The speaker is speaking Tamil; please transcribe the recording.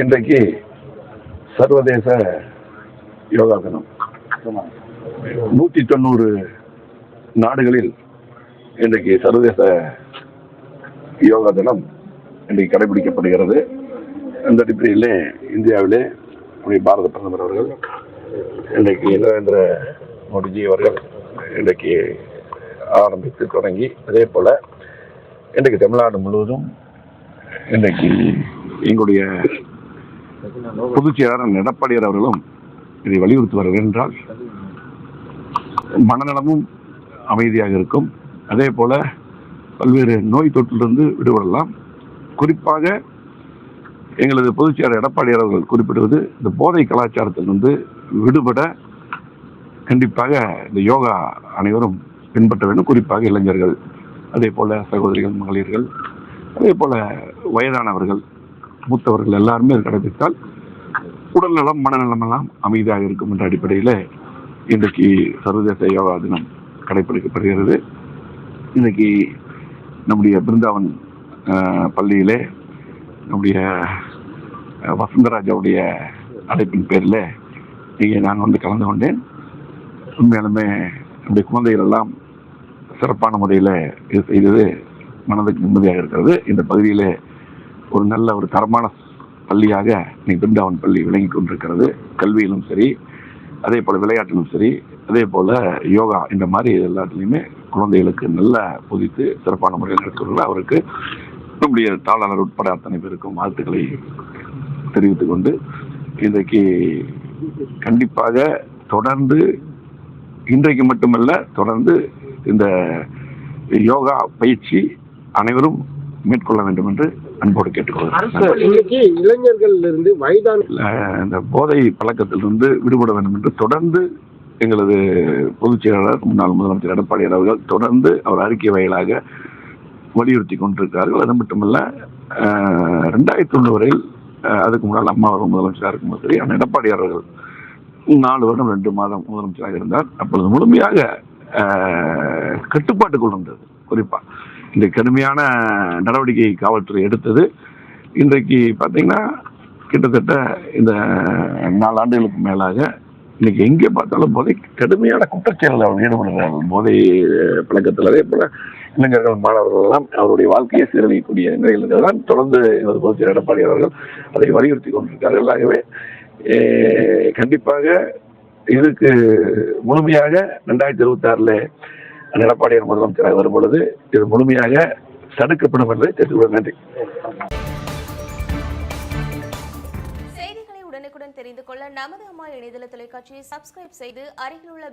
இன்றைக்கு சர்வதேச யோகா தினம். நூற்றி தொண்ணூறு நாடுகளில் இன்றைக்கு சர்வதேச யோகா தினம் இன்றைக்கு கடைபிடிக்கப்படுகிறது. அந்த அடிப்படையிலே இந்தியாவிலே நம்முடைய பாரத பிரதமர் அவர்கள் இன்றைக்கு நரேந்திர மோடிஜி அவர்கள் இன்றைக்கு ஆரம்பித்து தொடங்கி அதே போல இன்றைக்கு தமிழ்நாடு முழுவதும் இன்றைக்கு எங்களுடைய பொதுச் செயலாளர் எடப்பாடியார் அவர்களும் இதை வலியுறுத்துவார்கள் என்றால் மனநலமும் அமைதியாக இருக்கும். அதே போல பல்வேறு நோய் தொற்றிலிருந்து விடுபடலாம். குறிப்பாக எங்களது பொதுச் எடப்பாடியார் அவர்கள் குறிப்பிடுவது இந்த போதை கலாச்சாரத்திலிருந்து விடுபட கண்டிப்பாக இந்த யோகா அனைவரும் பின்பற்ற வேண்டும். குறிப்பாக இளைஞர்கள் அதே போல சகோதரிகள் மகளிர்கள் அதே போல வயதானவர்கள் மூத்தவர்கள் எல்லாருமே இது கடைபிடித்தால் உடல்நலம் மனநலம் எல்லாம் அமைதியாக இருக்கும் என்ற அடிப்படையில் இன்றைக்கு சர்வதேச யோகா தினம் கடைபிடிக்கப்படுகிறது. இன்றைக்கு நம்முடைய பிருந்தாவன் பள்ளியிலே நம்முடைய வசந்தராஜாவுடைய அழைப்பின் பேரில் இங்கே நான் வந்து கலந்து கொண்டேன். உண்மையாலுமே நம்முடைய குழந்தைகள் எல்லாம் சிறப்பான முறையில் இது செய்தது மனதுக்கு நிம்மதியாக இருக்கிறது. இந்த பகுதியில் ஒரு நல்ல ஒரு தரமான பள்ளியாக நீ பிருந்தாவன் பள்ளி விளங்கி கொண்டிருக்கிறது. கல்வியிலும் சரி அதே போல் விளையாட்டிலும் சரி அதே போல் யோகா இந்த மாதிரி எல்லாத்துலேயுமே குழந்தைகளுக்கு நல்ல புதித்து சிறப்பான முறையில் நடத்துவதில் அவருக்கு நம்முடைய தாளாளர் உட்பட அத்தனை பேருக்கும் வாழ்த்துக்களை தெரிவித்துக் கொண்டு இன்றைக்கு கண்டிப்பாக தொடர்ந்து இன்றைக்கு மட்டுமல்ல தொடர்ந்து இந்த யோகா பயிற்சி அனைவரும் மேற்கொள்ள வேண்டும் என்று அன்போடு கேட்டுக்கொள்கிறேன். இன்னைக்கு இளைஞர்கள்ல இருந்து வயதான இந்த போதை பழக்கத்திலிருந்து விடுபட வேண்டும் என்று தொடர்ந்து எங்களது பொதுச் செயலாளர் முன்னாள் முதலமைச்சர் எடப்பாடியார் அவர்கள் தொடர்ந்து அவர் அறிக்கை வாயிலாக வலியுறுத்தி கொண்டிருக்கிறார்கள். அது மட்டுமல்ல ரெண்டாயிரத்தி ஒன்று வரையில் அதுக்கு முன்னால் அம்மா அவர்கள் முதலமைச்சராக இருக்கும்போது சரி ஆனால் எடப்பாடியார் அவர்கள் நாலு வருடம் ரெண்டு மாதம் முதலமைச்சராக இருந்தார். அப்பொழுது முழுமையாக கட்டுப்பாட்டுக்குள் இருந்தது. குறிப்பாக இந்த கடுமையான நடவடிக்கை காவல்துறை எடுத்தது. இன்றைக்கு பார்த்தீங்கன்னா கிட்டத்தட்ட இந்த நாலாண்டுகளுக்கு மேலாக இன்னைக்கு எங்கே பார்த்தாலும் போதை கடுமையான குற்றச்செயலில் அவர் ஈடுபடுகிறார்கள். போதை பழக்கத்தில். அதே போல இளைஞர்கள் மாணவர்கள் எல்லாம் அவருடைய வாழ்க்கையை சீரழிக்கக்கூடிய நிலையில் தான் தொடர்ந்து எனது பொதுச் எடப்பாடி அவர்கள் அதை வலியுறுத்தி கொண்டிருக்கிறார்கள். ஆகவே கண்டிப்பாக இதுக்கு முழுமையாக ரெண்டாயிரத்தி இருபத்தி ஆறில் எடப்பாடியார் முதலமைச்சராக வரும் பொழுது இது முழுமையாக தடுக்கப்படும் என்பதை தெரிந்து கொள்ள நன்றி. செய்திகளை உடனுக்குடன் தெரிந்து கொள்ள நமது அம்மா இணையதள தொலைக்காட்சியை சப்ஸ்கிரைப் செய்து அருகில் உள்ள